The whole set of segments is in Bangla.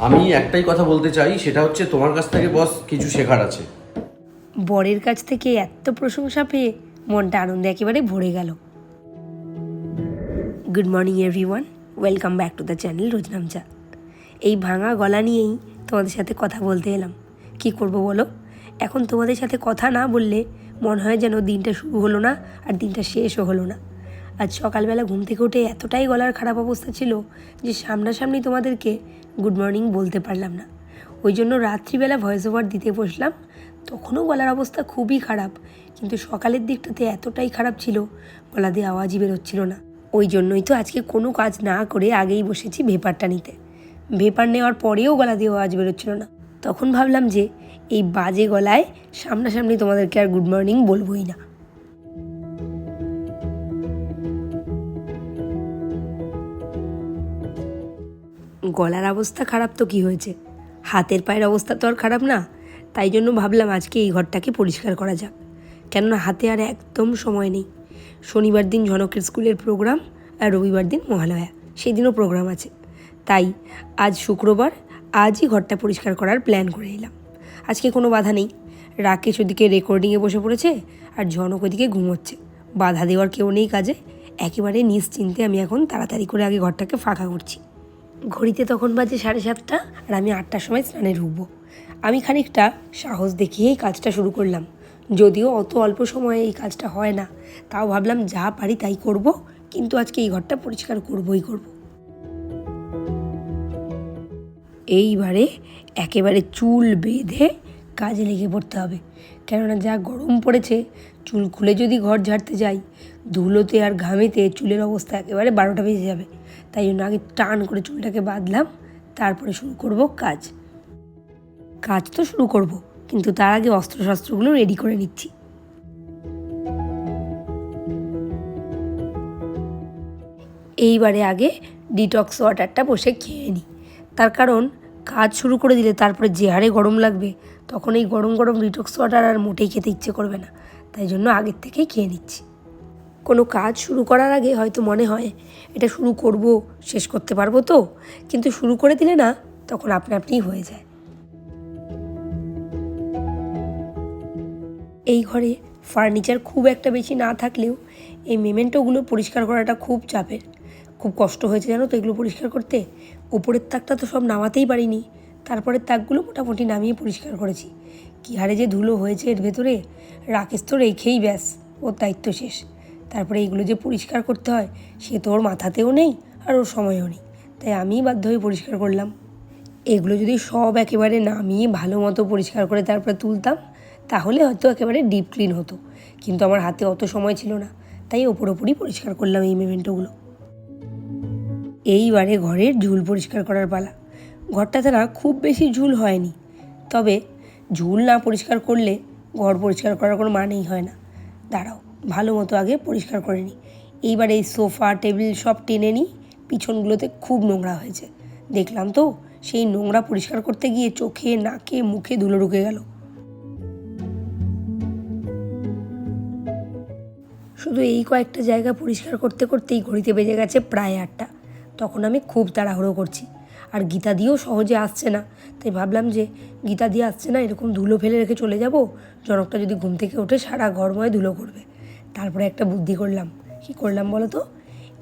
আমি একটাই কথা বলতে চাই, সেটা হচ্ছে তোমার কাছ থেকে বস কিছু শেখার আছে। বরের কাছ থেকে এত প্রশংসা পেয়ে মনটা আনন্দে একেবারে ভরে গেল। Good morning everyone welcome back to the channel Rojnamcha এই ভাঙা গলা নিয়েই তোমাদের সাথে কথা বলতে এলাম। কি করব বলো? এখন তোমাদের সাথে কথা না বললে মনে হয় যেন দিনটা শুরু হলো না আর দিনটা শেষও হলো না। আজ সকালবেলা ঘুম থেকে উঠে এতটাই গলার খারাপ অবস্থা ছিল যে সামনাসামনি তোমাদেরকে গুড মর্নিং বলতে পারলাম না। ওই জন্য রাত্রিবেলা ভয়েস ওভার দিতে বসলাম। তখনও গলার অবস্থা খুবই খারাপ, কিন্তু সকালের দিকটাতে এতটাই খারাপ ছিল গলা দিয়ে আওয়াজই বেরোচ্ছিল না। ওই জন্যই তো আজকে কোনো কাজ না করে আগেই বসেছি ভেপারটা নিতে। ভেপার নেওয়ার পরেও গলা দিয়ে আওয়াজ বেরোচ্ছিল না। তখন ভাবলাম যে, এই বাজে গলায় সামনাসামনি তোমাদেরকে আর গুড মর্নিং বলবোই না। গলার অবস্থা খারাপ তো কি হয়েছে? হাতের পায়ের অবস্থা তো আর খারাপ না? তাই জন্য ভাবলাম আজকে এই ঘরটাকে পরিষ্কার করা যাক। কেননা হাতে আর একদম সময় নেই। শনিবার দিন ঝনকের স্কুলের প্রোগ্রাম আর রবিবার দিন মহালয়া। সেই দিনও প্রোগ্রাম আছে। তাই আজ শুক্রবার আজই ঘরটা পরিষ্কার করার প্ল্যান করে এলাম আজকে কোনো বাধা নেই। রাকেশ ওদিকে রেকর্ডিংয়ে বসে পড়েছে আর ঝনক ওদিকে ঘুমোচ্ছে। বাধা দেওয়ার কেউ নেই কাজে। একেবারে নিশ্চিন্তে আমি এখন তাড়াতাড়ি করে আগে ঘরটাকে ফাঁকা করছি। ঘড়িতে তখন বাজে সাড়ে সাতটা আর আমি আটটার সময় স্নানে ঢুকবো। আমি খানিকটা সাহস দেখিয়েই কাজটা শুরু করলাম। যদিও অত অল্প সময়ে এই কাজটা হয় না, তাও ভাবলাম যা পারি তাই করব, কিন্তু আজকে এই ঘরটা পরিষ্কার করবই করব। এইবারে একেবারে চুল বেঁধে কাজে লেগে পড়তে হবে। কেননা যা গরম পড়েছে, চুল খুলে যদি ঘর ঝাড়তে যাই, ধুলোতে আর ঘামেতে চুলের অবস্থা একেবারে বারোটা বেজে যাবে। তাই জন্য আগে টান করে চুলটাকে বাঁধলাম, তারপরে শুরু করব কাজ। কাজ তো শুরু করব, কিন্তু তার আগে অস্ত্রশস্ত্রগুলো রেডি করে নিচ্ছি। এইবারে আগে ডিটক্স ওয়াটারটা বসে খেয়ে নিই। তার কারণ, কাজ শুরু করে দিলে তারপরে যে হারে গরম লাগবে, তখন এই গরম গরম ডিটক্স ওয়াটার আর মোটেই খেতে ইচ্ছে করবে না। তাই জন্য আগের থেকেই খেয়ে নিচ্ছি। কোনো কাজ শুরু করার আগে হয়তো মনে হয় এটা শুরু করব, শেষ করতে পারব তো। কিন্তু শুরু করে দিলে না, তখন আপনা আপনিই হয়ে যায়। এই ঘরে ফার্নিচার খুব একটা বেশি না থাকলেও এই মেমেন্টোগুলো পরিষ্কার করাটা খুব চাপের। খুব কষ্ট হয়েছে জানো তো এগুলো পরিষ্কার করতে? উপরের তাকটা তো সব নামাতেই পারিনি। তারপরের তাকগুলো মোটামুটি নামিয়ে পরিষ্কার করেছি। কী হারে যে ধুলো হয়েছে এর ভেতরে, রাকেশ তো রেখেই ব্যাস, ওর দায়িত্ব শেষ। তারপরে এইগুলো যে পরিষ্কার করতে হয়, সে তো ওর মাথাতেও নেই আর ওর সময়ও নেই। তাই আমিই বাধ্য হয়ে পরিষ্কার করলাম। এগুলো যদি সব একেবারে নামিয়ে ভালো মতো পরিষ্কার করে তারপরে তুলতাম, তাহলে হয়তো একেবারে ডিপ ক্লিন হতো। কিন্তু আমার হাতে অত সময় ছিল না, তাই ওপর ওপরই পরিষ্কার করলাম এই মেমেন্টোগুলো। এইবারে ঘরের ঝুল পরিষ্কার করার পালা। ঘরটাতে না খুব বেশি ঝুল হয়নি। তবে ঝুল না পরিষ্কার করলে ঘর পরিষ্কার করার কোনো মানেই হয় না। দাঁড়াও। ভালো মতো আগে পরিষ্কার করে নিই। এইবার এই সোফা, টেবিল সব টেনে নিই। পিছনগুলোতে খুব নোংরা হয়েছে। দেখলাম তো, সেই নোংরা পরিষ্কার করতে গিয়ে চোখে, নাকে, মুখে ধুলো ঢুকে গেল। শুধু এই কয়েকটা জায়গা পরিষ্কার করতে করতেই ঘড়িতে বেজে গেছে প্রায় আটটা। তখন আমি খুব তাড়াহুড়ো করছি। আর গীতা দিয়েও সহজে আসছে না। তাই ভাবলাম যে, গীতা দিয়ে আসছে না, এরকম ধুলো ফেলে রেখে চলে যাব? জনকটা যদি ঘুম থেকে ওঠে, সারা ঘরময় ধুলো করবে। তারপরে একটা বুদ্ধি করলাম। কি করলাম বলো তো?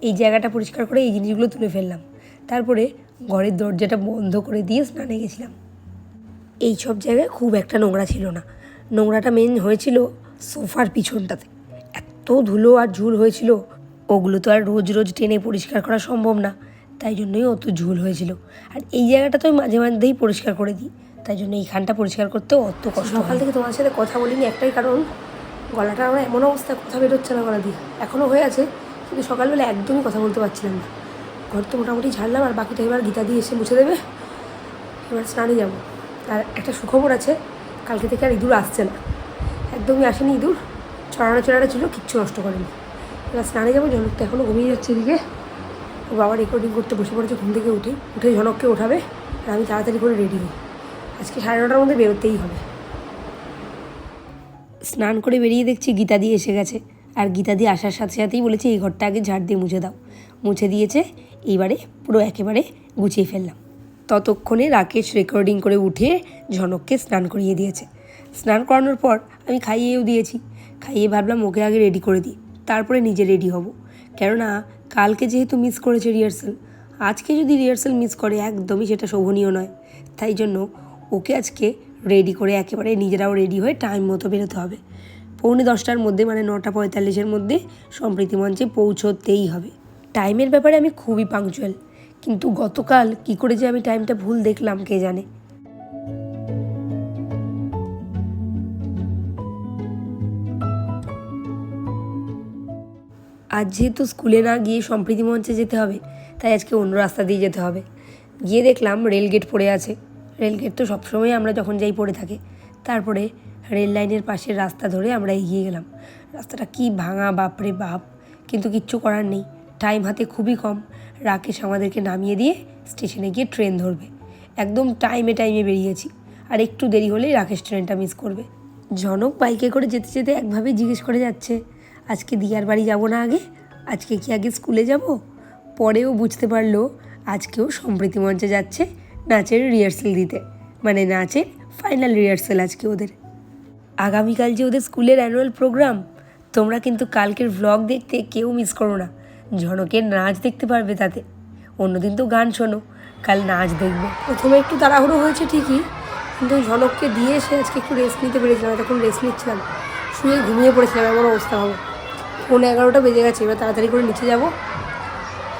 এই জায়গাটা পরিষ্কার করে এই জিনিসগুলো তুলে ফেললাম। তারপরে ঘরের দরজাটা বন্ধ করে দিয়ে স্নানে গেছিলাম। এই সব জায়গায় খুব একটা নোংরা ছিল না। নোংরাটা মেন হয়েছিল সোফার পিছনটাতে। এত ধুলো আর ঝুল হয়েছিল ওগুলো তো আর রোজ রোজ টেনে পরিষ্কার করা সম্ভব না। তাই জন্যই অত ঝুল হয়েছিল। আর এই জায়গাটা তো আমি মাঝে মাঝেই পরিষ্কার করে দিই। তাই জন্য এইখানটা পরিষ্কার করতেও অত কষ্ট সকাল থেকে তোমার সাথে কথা বলিনি একটাই কারণ গলাটা আমার এমন অবস্থায় কথা বেরোচ্ছে না গলা দিয়ে। এখনও হয়ে আছে, কিন্তু সকালবেলা একদমই কথা বলতে পারছিলাম না। ঘর তো মোটামুটি ঝাড়লাম, আর বাকিটা এবার গীতা দিয়ে এসে মুছে দেবে। এবার স্নানে যাব। আর একটা সুখবর আছে, কালকে থেকে আর ইঁদুর আসছে না। একদমই আসেনি ইঁদুর, চড়ানো চড়ানো ছিল, কিচ্ছু নষ্ট করেনি। এবার স্নানে যাব, ঝনকটা এখনও ঘুমিয়ে যাচ্ছে এদিকে। ও বাবা রেকর্ডিং করতে বসে পড়েছে, ঘুম থেকে উঠে। উঠে ঝনককে ওঠাবে, আর আমি তাড়াতাড়ি করে রেডি হই। আজকে সাড়ে নটার মধ্যে বেরোতেই হবে। স্নান করে বেরিয়ে দেখছি গীতা দিয়ে এসে গেছে। আর গীতা দিয়ে আসার সাথে সাথেই বলেছে, এই ঘরটা আগে ঝাড় দিয়ে মুছে দাও। মুছে দিয়েছে, এইবারে পুরো একেবারে গুছিয়ে ফেললাম। ততক্ষণে রাকেশ রেকর্ডিং করে উঠে ঝনককে স্নান করিয়ে দিয়েছে। স্নান করানোর পর আমি খাইয়েও দিয়েছি। খাইয়ে ভাবলাম ওকে আগে রেডি করে দিই, তারপরে নিজে রেডি হব। কেননা কালকে যেহেতু মিস করেছে রিহার্সাল আজকে যদি রিহার্সাল মিস করে, একদমই সেটা শোভনীয় নয়। তাই জন্য ওকে আজকে রেডি করে একেবারে নিজেরাও রেডি হয়ে টাইম মতো বেরোতে হবে। পৌনে দশটার মধ্যে মানে নটা পঁয়তাল্লিশের মধ্যে সম্প্রীতি মঞ্চে পৌঁছতেই হবে। টাইমের ব্যাপারে আমি খুবই পাংচুয়াল কিন্তু গতকাল কি করে যে আমি টাইমটা ভুল দেখলাম কে জানে? আজ যেহেতু স্কুলে না গিয়ে সম্প্রীতি মঞ্চে যেতে হবে, তাই আজকে অন্য রাস্তা দিয়ে যেতে হবে। গিয়ে দেখলাম রেলগেট পড়ে আছে। রেলগেট তো সবসময় আমরা যখন যাই পড়ে থাকে। তারপরে রেল লাইনের পাশের রাস্তা ধরে আমরা এগিয়ে গেলাম। রাস্তাটা কি ভাঙা, বাপরে বাপ! কিন্তু কিচ্ছু করার নেই। টাইম হাতে খুবই কম। রাকেশ আমাদেরকে নামিয়ে দিয়ে স্টেশনে গিয়ে ট্রেন ধরবে। একদম টাইমে টাইমে বেরিয়েছি। আর একটু দেরি হলেই রাকেশ ট্রেনটা মিস করবে। জনক বাইকে করে যেতে যেতে একভাবে জিজ্ঞেস করে যাচ্ছে, আজকে দিয়ার বাড়ি যাব না আগে? আজকে কি আগে স্কুলে যাব? পরেও বুঝতে পারল, আজকেও সম্প্রীতি মঞ্চে যাচ্ছে। নাচের রিহার্সেল দিতে। মানে নাচের ফাইনাল রিহার্সেল আজকে ওদের। আগামীকাল যে ওদের স্কুলের অ্যানুয়াল প্রোগ্রাম তোমরা কিন্তু কালকের ভ্লগ দেখতে কেউ মিস করো না। ঝনকের নাচ দেখতে পারবে তাতে। অন্যদিন তো গান শোনো, কাল নাচ দেখবে। প্রথমে একটু তাড়াহুড়ো হয়েছে ঠিকই, কিন্তু ঝনককে দিয়ে এসে আজকে একটু রেস্ট নিতে পেরেছিলাম তখন রেস্ট নিচ্ছিলাম। শুয়ে ঘুমিয়ে পড়েছিলাম, এমন অবস্থা হবে। পৌনে এগারোটা বেজে গেছে, এবার তাড়াতাড়ি করে নিচে যাব।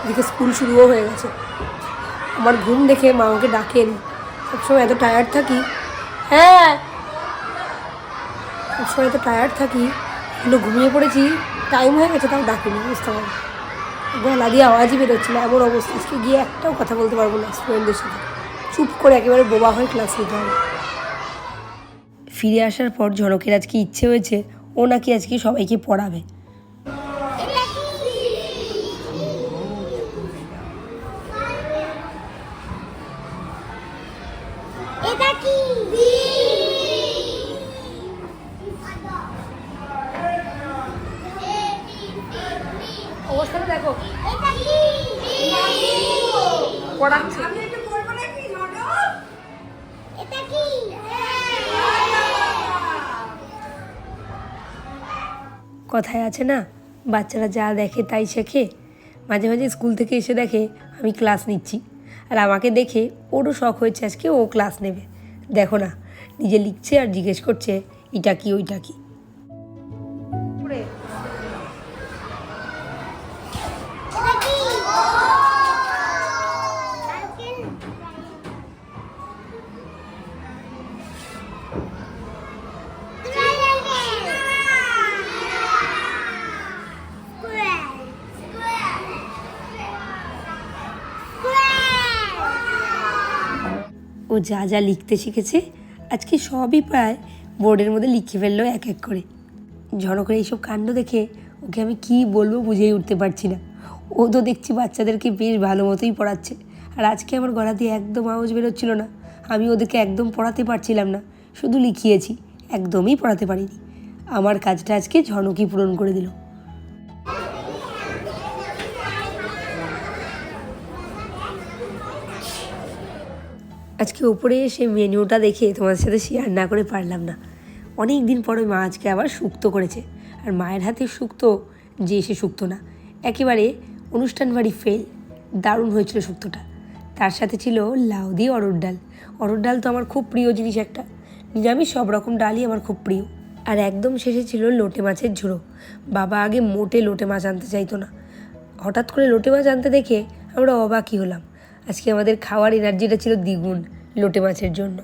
এদিকে স্কুল শুরুও হয়ে গেছে। আমার ঘুম দেখে মা আমাকে ডাকেন সবসময় এত টায়ার্ড থাকি। হ্যাঁ সবসময় এত টায়ার্ড থাকি কিন্তু ঘুমিয়ে পড়েছি টাইম হয়ে গেছে, তাও ডাকিনি, বুঝতে পারব গলা দিয়ে আওয়াজই বেরোচ্ছে না, এমন অবস্থা। আজকে গিয়ে একটাও কথা বলতে পারব না স্টুডেন্টদের সাথে। চুপ করে একেবারে বোবা হয়ে ক্লাস নিতে হবে। ফিরে আসার পর ঝনকের আজকে ইচ্ছে হয়েছে, ও নাকি আজকে সবাইকে পড়াবে। কথায় আছে না, বাচ্চারা যা দেখে তাই শেখে। মাঝে মাঝে স্কুল থেকে এসে দেখে, আমি ক্লাস নিচ্ছি। আর আমাকে দেখে ওরও শখ হয়েছে আজকে ও ক্লাস নেবে। দেখো না, নিজে লিখছে আর জিজ্ঞেস করছে, এটা কি, ওইটা কি? যা যা লিখতে শিখেছে, আজকে সবই প্রায় বোর্ডের মধ্যে লিখে ফেলল এক এক করে। ঝনকের এইসব কাণ্ড দেখে ওকে আমি কি বলব বুঝেই উঠতে পারছি না। ও তো দেখছি বাচ্চাদেরকে বেশ ভালো মতোই পড়াচ্ছে। আর আজকে আমার গলা দিয়ে একদম আওয়াজ বেরোচ্ছিল না। আমি ওদেরকে একদম পড়াতে পারছিলাম না। শুধু লিখিয়েছি, একদমই পড়াতে পারিনি। আমার কাজটা আজকে ঝনকই পূরণ করে দিল। আজকে ওপরে এসে মেনুটা দেখে তোমাদের সাথে শেয়ার না করে পারলাম না। অনেক দিন পরে মা আজকে আবার শুক্তো করেছে। আর মায়ের হাতে শুক্তো যে এসে শুক্তো না, একেবারে অনুষ্ঠান বাড়ি ফেল দারুণ হয়েছিল শুক্তোটা তার সাথে ছিল লাউ দিয়ে ডাল। অরড় ডাল তো আমার খুব প্রিয় জিনিস একটা। নিরামিষ সব রকম ডালই আমার খুব প্রিয়। আর একদম শেষে ছিল লোটে মাছের ঝুড়ো। বাবা আগে মোটে লোটে মাছ আনতে চাইতো না। হঠাৎ করে লোটে মাছ আনতে দেখে আমরা অবাকই হলাম। আজকে আমাদের খাওয়ার এনার্জিটা ছিল দ্বিগুণ লোটে মাছের জন্য।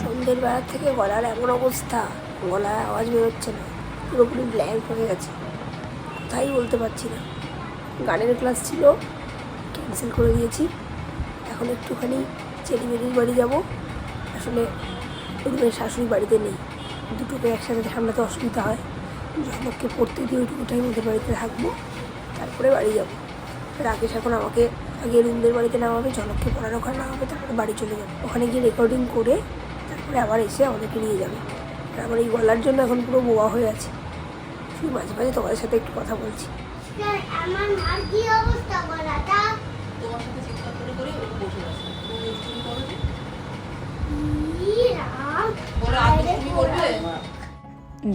সন্ধ্যের বেলা থেকে গলার এমন অবস্থা, গলায় আওয়াজ বেরোচ্ছে না, পুরোপুরি ব্ল্যাঙ্ক হয়ে গেছে। কোথায় বলতে পারছি না। গানের ক্লাস ছিল ক্যান্সেল করে দিয়েছি। এখন একটুখানি চেলিমেরির বাড়ি যাব। আসলে রুমের শাশুড়ি বাড়িতে নেই। দুটোকে একসাথে সামলাতে অসুবিধা হয়। জনককে পড়তে দিয়ে ওইটুকু টাইম ওদের বাড়িতে থাকব তারপরে বাড়ি যাব। রাকেশ এখন আমাকে আগে রুমদের বাড়িতে নেওয়া হবে জনককে পড়ার ওখানে নেওয়া হবে তারপরে বাড়ি চলে যাব। ওখানে গিয়ে রেকর্ডিং করে তারপরে আবার এসে আমাদেরকে নিয়ে যাবে। আমার এই গলার জন্য এখন পুরো বোয়া হয়ে আছে। শুধু মাঝে মাঝে তোমাদের সাথে একটু কথা বলছি।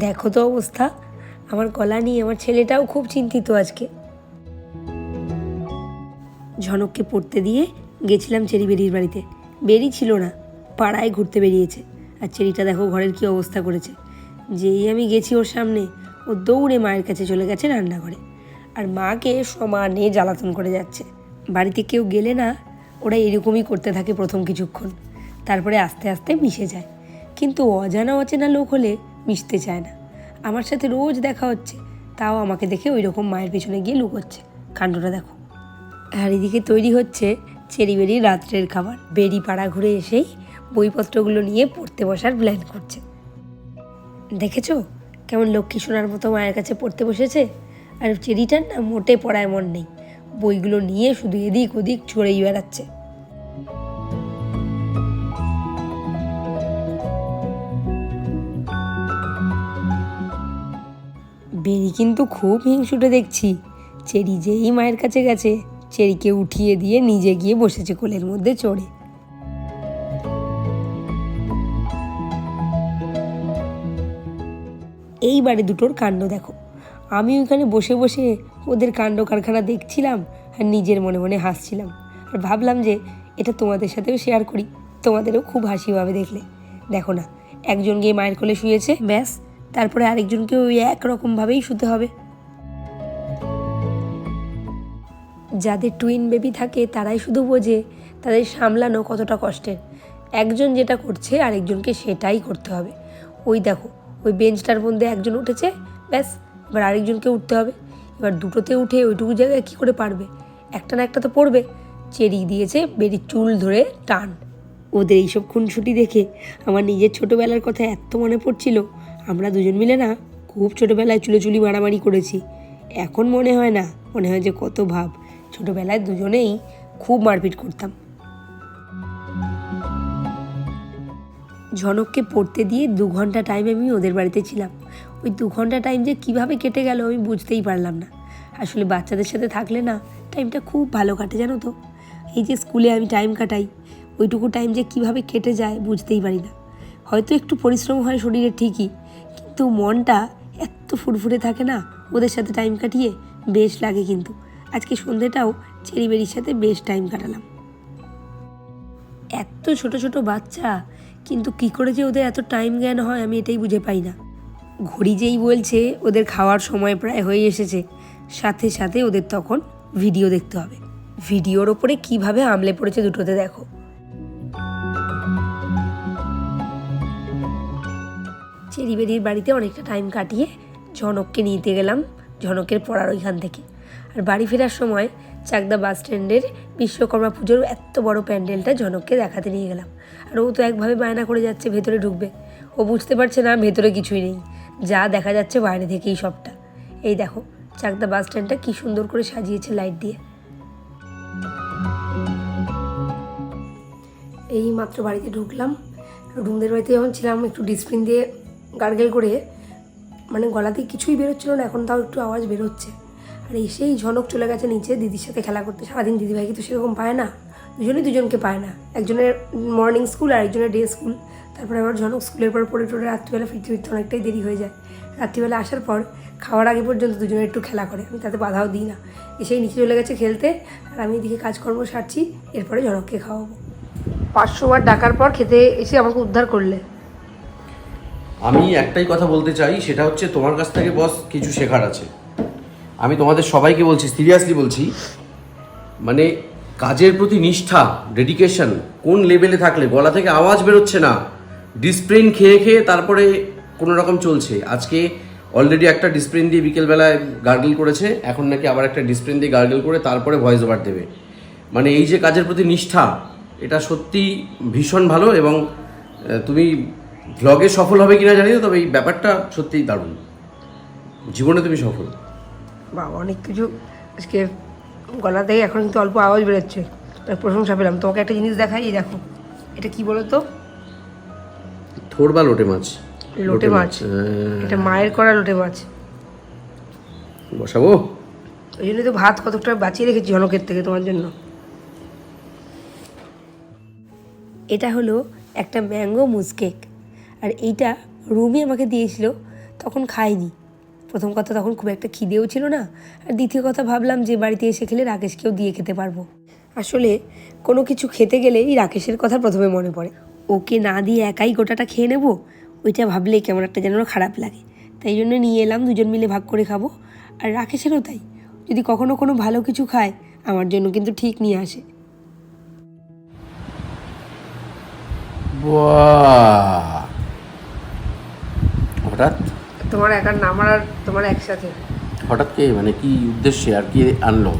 দেখো তো অবস্থা। আমার গলা নিয়ে আমার ছেলেটাও খুব চিন্তিত আজকে। ঝনককে পড়তে দিয়ে গেছিলাম চেরি বেরির বাড়িতে। বেরি ছিল না, পাড়ায় ঘুরতে বেরিয়েছে। আর চেরিটা দেখো ঘরের কি অবস্থা করেছে। যেই আমি গেছি ওর সামনে, ও দৌড়ে মায়ের কাছে চলে গেছে রান্নাঘরে। আর মাকে সমানে জ্বালাতন করে যাচ্ছে। বাড়িতে কেউ গেলে না, ওরা এরকমই করতে থাকে প্রথম কিছুক্ষণ। তারপরে আস্তে আস্তে মিশে যায়। কিন্তু অজানা অচেনা লোক হলে মিশতে চায় না। আমার সাথে রোজ দেখা হচ্ছে, তাও আমাকে দেখে ওই রকম মায়ের পিছনে গিয়ে লুকোচ্ছে। কাণ্ডটা দেখো। আর এদিকে তৈরি হচ্ছে চেরি বেরি রাত্রের খাবার। বেরি পাড়া ঘুরে এসেই বইপত্রগুলো নিয়ে পড়তে বসার প্ল্যান করছে। দেখেছ? কেমন লক্ষ্মী সোনার মতো মায়ের কাছে পড়তে বসেছে? আর চেরিটার না মোটে পড়ায় মন নেই। বইগুলো নিয়ে শুধু এদিক ওদিক ছড়েই বেড়াচ্ছে। বেরি কিন্তু খুব হিংসুটে দেখছি। চেরি যেই মায়ের কাছে গেছে চেরিকে উঠিয়ে দিয়ে নিজে গিয়ে বসেছে কোলের মধ্যে চড়ে। এইবারে দুটোর কাণ্ড দেখো। আমি ওইখানে বসে বসে ওদের কাণ্ড কারখানা দেখছিলাম আর নিজের মনে মনে হাসছিলাম। আর ভাবলাম যে এটা তোমাদের সাথেও শেয়ার করি, তোমাদেরও খুব হাসি পাবে দেখলে। দেখো না একজন গিয়ে মায়ের কোলে শুয়েছে, ব্যাস, তারপরে আরেকজনকে ওই একরকমভাবেই শুতে হবে। যাদের টুইন বেবি থাকে তারাই শুধু বোঝে, তাদের সামলানো কতটা কষ্টের। একজন যেটা করছে আরেকজনকে সেটাই করতে হবে। ওই দেখো, ওই বেঞ্চটার মধ্যে একজন উঠেছে, ব্যাস, এবার আরেকজনকে উঠতে হবে। এবার দুটোতে উঠে ওইটুকু জায়গায় কী করে পারবে? একটা না একটা তো পড়বে। চেরি দিয়েছে বেরি চুল ধরে টান। ওদের এইসব খুনসুটি দেখে আমার নিজের ছোটোবেলার কথা এত মনে পড়ছিল। আমরা দুজন মিলে না খুব ছোটোবেলায় চুলোচুলি মারামারি করেছি। এখন মনে হয় না, মনে হয় যে কত ভাব। ছোটোবেলায় দুজনেই খুব মারপিট করতাম। ঝনককে পড়তে দিয়ে দু ঘণ্টা টাইম আমি ওদের বাড়িতে ছিলাম। ওই দু ঘণ্টা টাইম যে কীভাবে কেটে গেল আমি বুঝতেই পারলাম না। আসলে বাচ্চাদের সাথে থাকলে না টাইমটা খুব ভালো কাটে, জানো তো? এই যে স্কুলে আমি টাইম কাটাই, ওইটুকু টাইম যে কীভাবে কেটে যায় বুঝতেই পারি না। হয়তো একটু পরিশ্রম হয় শরীরে ঠিকই, কিন্তু মনটা এত ফুরফুরে থাকে না, ওদের সাথে টাইম কাটিয়ে বেশ লাগে কিন্তু। আজকে সন্ধেটাও চেরিবেরির সাথে বেশ টাইম কাটালাম। এত ছোট ছোট বাচ্চা, কিন্তু কি করে যে ওদের এত টাইম জ্ঞান হয় আমি এটাই বুঝে পাই না। ঘড়ি যেই বলছে, ওদের খাওয়ার সময় প্রায় হয়ে এসেছে। সাথে সাথে ওদের তখন ভিডিও দেখতে হবে। ভিডিওর ওপরে কীভাবে আমলে পড়েছে দুটোতে দেখো। চেরিবেরির বাড়িতে অনেকটা টাইম কাটিয়ে ঝনককে নিতে গেলাম। ঝনকের পড়ার ওইখান থেকে। আর বাড়ি ফেরার সময় চাকদা বাস স্ট্যান্ডের বিশ্বকর্মা পুজোর এত বড় প্যান্ডেলটা জনককে দেখাতে নিয়ে গেলাম। আর ও তো একভাবে বায়না করে যাচ্ছে, ভেতরে ঢুকবে। ও বুঝতে পারছে না ভেতরে কিছুই নেই। যা দেখা যাচ্ছে বাইরে থেকেই সবটা। এই দেখো, চাকদা বাস স্ট্যান্ডটা কী সুন্দর করে সাজিয়েছে লাইট দিয়ে। এই মাত্র বাড়িতে ঢুকলাম। রুমদের বাড়িতে যখন ছিলাম, একটু ডিসপ্লিন দিয়ে গার্গেল করে মানে গলাতে কিছুই বেরোচ্ছিল না, এখন তাও একটু আওয়াজ বেরোচ্ছে। আর এসেই ঝনক চলে গেছে নিচে, দিদির সাথে খেলা করতে। সারাদিন দিদিভাইকে তো সেরকম পায় না। দুজনেই দুজনকে পায় না। একজনের মর্নিং স্কুল আর একজনের ডে স্কুল তারপরে আবার ঝনক স্কুলের পর পড়ে টোরে রাত্রিবেলা ফিরতে ফিরতে অনেকটাই দেরি হয়ে যায়। রাত্রিবেলা আসার পর খাওয়ার আগে পর্যন্ত দুজনে একটু খেলা করে। আমি তাতে বাধাও দিই না। এসেই নিচে চলে গেছে খেলতে আর আমি এদিকে কাজকর্ম সারছি, এরপরে ঝনককে খাওয়াবো। পাঁচশো বার ডাকার পর খেতে এসে আমাকে উদ্ধার করলে। আমি একটাই কথা বলতে চাই, সেটা হচ্ছে তোমার কাছ থেকে বস কিছু শেখার আছে। আমি তোমাদের সবাইকে বলছি সিরিয়াসলি বলছি মানে কাজের প্রতি নিষ্ঠা ডেডিকেশন কোন লেভেলে থাকলে? গলা থেকে আওয়াজ বেরোচ্ছে না। ডিসপ্রিন খেয়ে খেয়ে তারপরে কোনো রকম চলছে। আজকে অলরেডি একটা ডিসপ্রিন দিয়ে বিকেলবেলায় গার্গেল করেছে, এখন নাকি আবার একটা ডিসপ্রিন দিয়ে গার্গেল করে তারপরে ভয়েস ওভার দেবে। মানে এই যে কাজের প্রতি নিষ্ঠা, এটা সত্যি ভীষণ ভালো এবং তুমি ভ্লগে সফল হবে কিনা জানি না, তবে এই ব্যাপারটা সত্যিই দারুণ। জীবনে তুমি সফল। বাবা অনেক কিছু আজকে গলা থেকে এখন কিন্তু অল্প আওয়াজ বেরোচ্ছে প্রশংসা পেলাম। তোমাকে একটা জিনিস দেখাই এই দেখো। এটা কি বলো তো থোর বা লোটে মাছ? লোটে মাছ। হ্যাঁ, এটা মায়ের করা লোটে মাছ। বসাবো? ওই জন্যই তো ভাত কতটা বাঁচিয়ে রেখেছি জনকের থেকে তোমার জন্য। এটা হলো একটা ম্যাঙ্গো মুজ কেক আর এইটা রুমি আমাকে দিয়েছিল তখন খাইনি। প্রথম কথা তখন খুব একটা খিদেও ছিল না। আর দ্বিতীয় কথা ভাবলাম যে বাড়িতে এসে খেলে রাকেশকেও দিয়ে খেতে পারব। আসলে কোনো কিছু খেতে গেলেই রাকেশের কথা প্রথমে মনে পড়ে। ওকে না দিয়ে একাই গোটাটা খেয়ে নেব? ওইটা ভাবলেই কেমন একটা যেন খারাপ লাগে। তাই জন্য নিয়ে এলাম দুজন মিলে ভাগ করে খাব। আর রাকেশেরও তাই। যদি কখনো কোনো ভালো কিছু খায় আমার জন্য কিন্তু ঠিক নিয়ে আসে। বাহ! হঠাৎ? তোমার একার নামার আর তোমার একসাথে। হঠাৎ কে? মানে কি উদ্দেশ্যে? আর কি আনলো?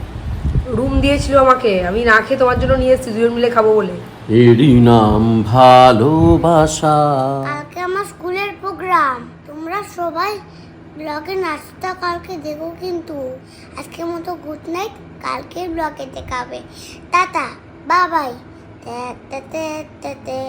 রুম দিয়েছিল আমাকে। আমি না খেয়ে তোমার জন্য নিয়ে এসেছি দুজন মিলে খাব বলে। এরই নাম ভালোবাসা। কালকে আমার স্কুলের প্রোগ্রাম। তোমরা সবাই ব্লগে নাচটা কালকে দেখো কিন্তু। আজকের মতো গুড নাইট কালকের ব্লগে দেখাবে। টাটা বাবাই তে তে তে তে।